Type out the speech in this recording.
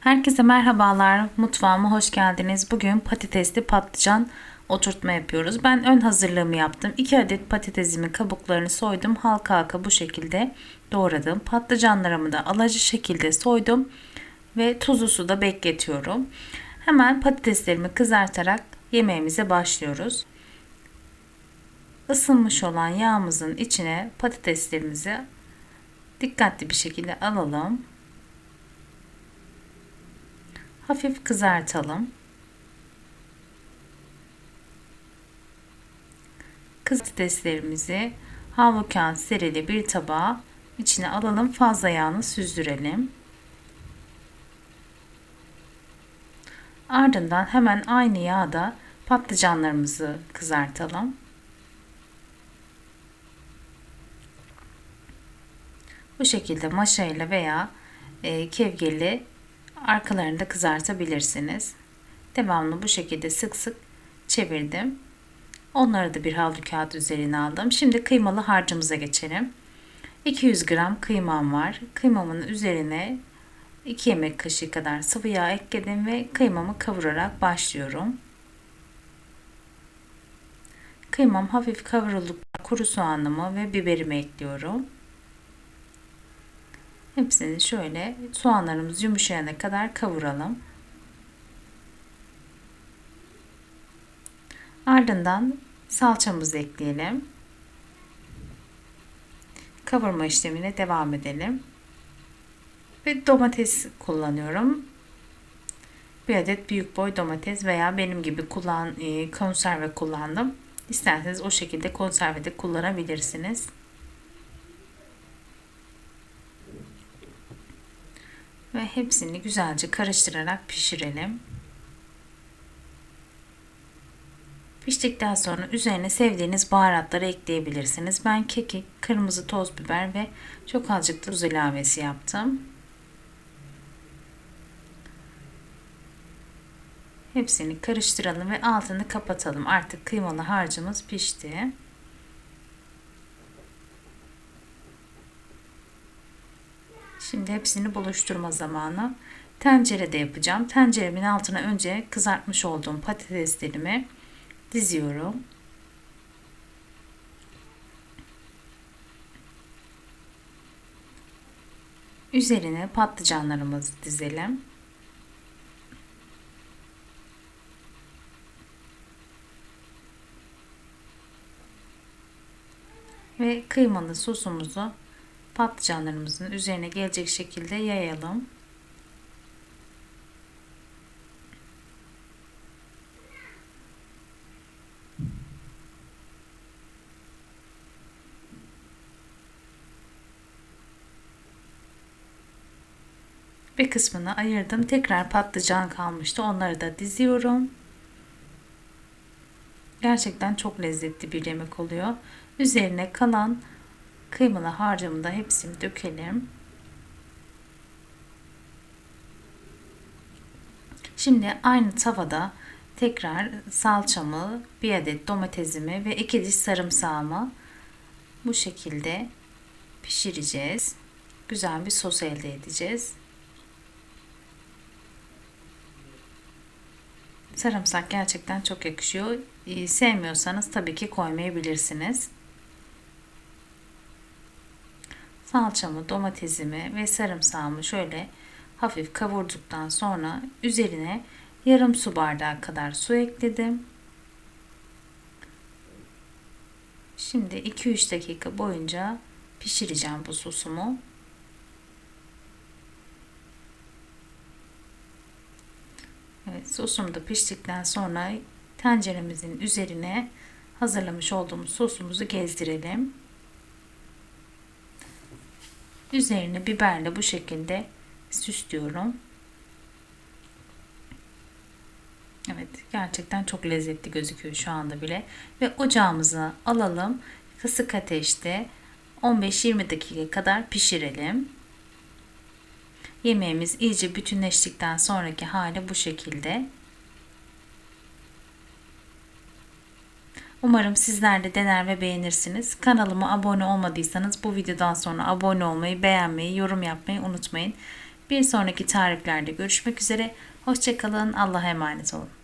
Herkese merhabalar. Mutfağıma hoş geldiniz. Bugün patatesli patlıcan oturtma yapıyoruz. Ben ön hazırlığımı yaptım. 2 adet patatesimin kabuklarını soydum. Halka halka bu şekilde doğradım. Patlıcanlarımı da alacı şekilde soydum ve tuzlu suda bekletiyorum. Hemen patateslerimi kızartarak yemeğimize başlıyoruz. Isınmış olan yağımızın içine patateslerimizi dikkatli bir şekilde alalım. Hafif kızartalım. Patateslerimizi havlu serili bir tabağa içine alalım. Fazla yağını süzdürelim. Ardından hemen aynı yağda patlıcanlarımızı kızartalım. Bu şekilde maşayla veya e, kevgirle arkalarını da kızartabilirsiniz. Devamlı bu şekilde sık sık çevirdim. Onları da bir havlu kağıt üzerine aldım. Şimdi kıymalı harcımıza geçelim. 200 gram kıymam var. Kıymamın üzerine 2 yemek kaşığı kadar sıvı yağ ekledim ve kıymamı kavurarak başlıyorum. Kıymam hafif kavrulduktan kuru soğanımı ve biberimi ekliyorum. Hepsini şöyle soğanlarımız yumuşayana kadar kavuralım. Ardından salçamızı ekleyelim. Kavurma işlemine devam edelim. Ve domates kullanıyorum. Bir adet büyük boy domates veya benim gibi kullan e, konserve kullandım. İsterseniz o şekilde konserve de kullanabilirsiniz. Ve hepsini güzelce karıştırarak pişirelim. Piştikten sonra üzerine sevdiğiniz baharatları ekleyebilirsiniz. Ben kekik, kırmızı toz biber ve çok azıcık tuz ilavesi yaptım. Hepsini karıştıralım ve altını kapatalım. Artık kıymalı harcımız pişti. Şimdi hepsini buluşturma zamanı. Tencerede yapacağım. Tenceremin altına önce kızartmış olduğum patateslerimi diziyorum. Üzerine patlıcanlarımızı dizelim. Ve kıymalı sosumuzu patlıcanlarımızın üzerine gelecek şekilde yayalım. Bir kısmını ayırdım. Tekrar patlıcan kalmıştı. Onları da diziyorum. Gerçekten çok lezzetli bir yemek oluyor. Üzerine kalan kıymalı harcımı da hepsini dökelim. Şimdi aynı tavada tekrar salçamı, bir adet domatesimi ve iki diş sarımsağımı bu şekilde pişireceğiz. Güzel bir sos elde edeceğiz. Sarımsak gerçekten çok yakışıyor. Ee, sevmiyorsanız tabii ki koymayabilirsiniz. Salçamı, domatesimi ve sarımsağımı şöyle hafif kavurduktan sonra üzerine yarım su bardağı kadar su ekledim. Şimdi 2-3 dakika boyunca pişireceğim bu sosumu. Evet, sosum da piştikten sonra tenceremizin üzerine hazırlamış olduğumuz sosumuzu gezdirelim. Üzerine biberle bu şekilde süslüyorum. Evet gerçekten çok lezzetli gözüküyor şu anda bile. Ve ocağımıza alalım. Kısık ateşte 15-20 dakika kadar pişirelim. Yemeğimiz iyice bütünleştikten sonraki hali bu şekilde. Umarım sizler de dener ve beğenirsiniz. Kanalıma abone olmadıysanız bu videodan sonra abone olmayı, beğenmeyi, yorum yapmayı unutmayın. Bir sonraki tariflerde görüşmek üzere. Hoşçakalın. Allah'a emanet olun.